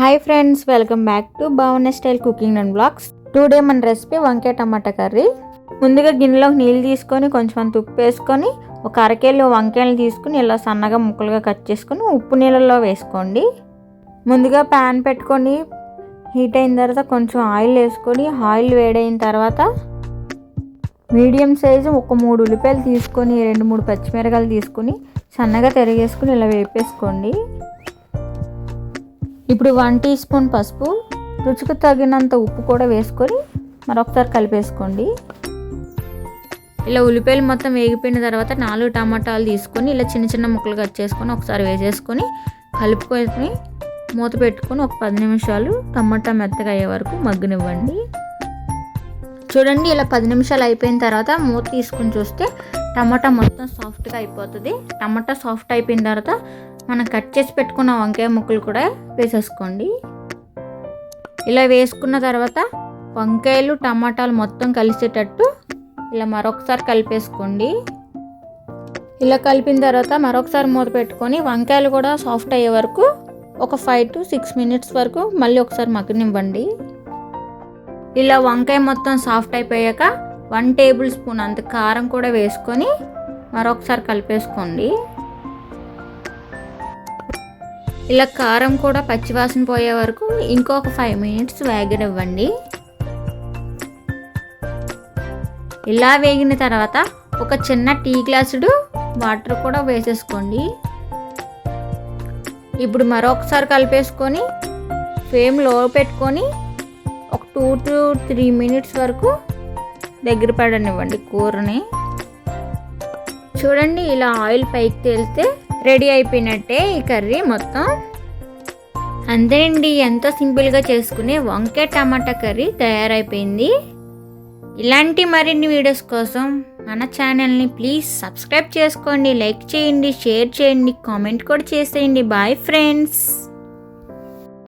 Hi friends welcome back to Bhavana style cooking and blogs today మన recipe వంకాయ టమాటా curry. ముందుగా గిన్నెలో నీళ్ళు తీసుకొని కొంచెం అంత ఉప్పు వేసుకొని ఒక అరకేళ్ళు వంకాయలు తీసుకుని ఇలా సన్నగా ముక్కలుగా కట్ చేసుకొని ఉప్పు నీళ్ళలో వేసుకోండి. ముందుగా ప్యాన్ పెట్టుకొని హీట్ అయిన తర్వాత కొంచెం ఆయిల్ వేసుకొని ఆయిల్ వేడైన తర్వాత మీడియం సైజు ఒక మూడు ఉల్లిపాయలు తీసుకొని రెండు మూడు పచ్చిమిరకాయలు తీసుకొని సన్నగా తరిగేసుకుని ఇలా వేపేసుకోండి. ఇప్పుడు వన్ టీ స్పూన్ పసుపు రుచికి తగినంత ఉప్పు కూడా వేసుకొని మరొకసారి కలిపేసుకోండి. ఇలా ఉల్లిపాయలు మొత్తం వేగిపోయిన తర్వాత నాలుగు టమాటాలు తీసుకొని ఇలా చిన్న చిన్న ముక్కలు కట్ చేసుకొని ఒకసారి వేసేసుకొని కలుపుకొని మూత పెట్టుకొని ఒక పది నిమిషాలు టమాటా మెత్తగా అయ్యే వరకు మగ్గనివ్వండి. చూడండి ఇలా పది నిమిషాలు అయిపోయిన తర్వాత మూత తీసుకుని చూస్తే టమాటా మొత్తం సాఫ్ట్గా అయిపోతుంది. టమాటా సాఫ్ట్ అయిపోయిన తర్వాత మనం కట్ చేసి పెట్టుకున్న వంకాయ ముక్కలు కూడా వేసేసుకోండి. ఇలా వేసుకున్న తర్వాత వంకాయలు టమాటాలు మొత్తం కలిసేటట్టు ఇలా మరొకసారి కలిపేసుకోండి. ఇలా కలిపిన తర్వాత మరొకసారి మూత పెట్టుకొని వంకాయలు కూడా సాఫ్ట్ అయ్యే వరకు ఒక ఫైవ్ టు సిక్స్ మినిట్స్ వరకు మళ్ళీ ఒకసారి మగ్గనివ్వండి. ఇలా వంకాయ మొత్తం సాఫ్ట్ అయిపోయాక వన్ టేబుల్ స్పూన్ అంత కారం కూడా వేసుకొని మరొకసారి కలిపేసుకోండి. ఇలా కారం కూడా పచ్చివాసన పోయే వరకు ఇంకొక ఫైవ్ మినిట్స్ వేగనివ్వండి. ఇలా వేగిన తర్వాత ఒక చిన్న టీ గ్లాసుడు వాటర్ కూడా వేసేసుకోండి. ఇప్పుడు మరొకసారి కలిపేసుకొని ఫ్లేమ్లో పెట్టుకొని ఒక టూ టు త్రీ మినిట్స్ వరకు దగ్గర పడనివ్వండి కూరని. చూడండి ఇలా ఆయిల్ పైకి తేలితే రెడీ అయిపోయినట్టే ఈ కర్రీ మొత్తం. అంతేనండి ఎంతో సింపుల్గా చేసుకునే వంకాయ టమాటా కర్రీ తయారైపోయింది. ఇలాంటి మరిన్ని వీడియోస్ కోసం మన ఛానల్ని ప్లీజ్ సబ్స్క్రైబ్ చేసుకోండి లైక్ చేయండి షేర్ చేయండి కామెంట్ కూడా చేసేయండి. Bye friends.